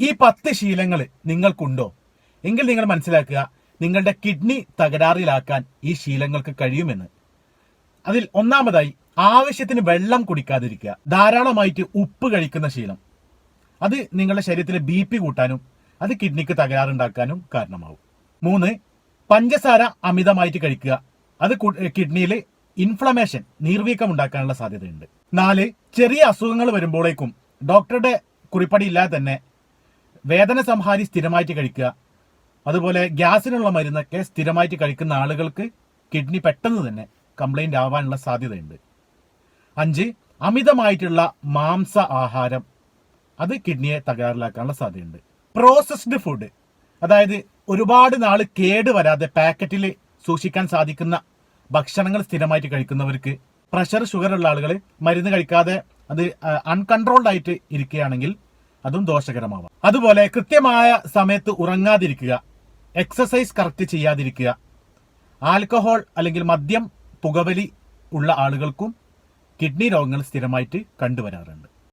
ഈ പത്ത് ശീലങ്ങൾ നിങ്ങൾക്കുണ്ടോ? എങ്കിൽ നിങ്ങൾ മനസ്സിലാക്കുക നിങ്ങളുടെ കിഡ്നി തകരാറിലാക്കാൻ ഈ ശീലങ്ങൾക്ക് കഴിയുമെന്ന്. അതിൽ ഒന്നാമതായി ആവശ്യത്തിന് വെള്ളം കുടിക്കാതിരിക്കുക. ധാരാളമായിട്ട് ഉപ്പ് കഴിക്കുന്ന ശീലം. അത് നിങ്ങളുടെ ശരീരത്തിലെ ബി പി കൂട്ടാനും അത് കിഡ്നിക്ക് തകരാറുണ്ടാക്കാനും കാരണമാവും. മൂന്ന് പഞ്ചസാര അമിതമായിട്ട് കഴിക്കുക. അത് കിഡ്നിയിൽ ഇൻഫ്ലമേഷൻ നീർവീക്കം ഉണ്ടാക്കാനുള്ള സാധ്യതയുണ്ട്. നാല് ചെറിയ അസുഖങ്ങൾ വരുമ്പോഴേക്കും ഡോക്ടറുടെ കുറിപ്പടി ഇല്ലാതെ തന്നെ വേദന സംഹാരി സ്ഥിരമായിട്ട് കഴിക്കുക. അതുപോലെ ഗ്യാസിനുള്ള മരുന്നൊക്കെ സ്ഥിരമായിട്ട് കഴിക്കുന്ന ആളുകൾക്ക് കിഡ്നി പെട്ടെന്ന് തന്നെ കംപ്ലൈന്റ് ആവാനുള്ള സാധ്യതയുണ്ട്. അഞ്ച് അമിതമായിട്ടുള്ള മാംസ ആഹാരം. അത് കിഡ്നിയെ തകരാറിലാക്കാനുള്ള സാധ്യതയുണ്ട്. പ്രോസസ്ഡ് ഫുഡ് അതായത് ഒരുപാട് നാൾ കേട് വരാതെ പാക്കറ്റിൽ സൂക്ഷിക്കാൻ സാധിക്കുന്ന ഭക്ഷണങ്ങൾ സ്ഥിരമായിട്ട് കഴിക്കുന്നവർക്ക് പ്രഷർ ഷുഗർ ഉള്ള ആളുകൾ മരുന്ന് കഴിക്കാതെ അത് അൺകൺട്രോൾഡ് ആയിട്ട് ഇരിക്കുകയാണെങ്കിൽ അതും ദോഷകരമാവാം. അതുപോലെ കൃത്യമായ സമയത്ത് ഉറങ്ങാതിരിക്കുക എക്സസൈസ് കറക്റ്റ് ചെയ്യാതിരിക്കുക ആൽക്കഹോൾ അല്ലെങ്കിൽ മദ്യം പുകവലി ഉള്ള ആളുകൾക്കും കിഡ്നി രോഗങ്ങൾ സ്ഥിരമായിട്ട് കണ്ടുവരാറുണ്ട്.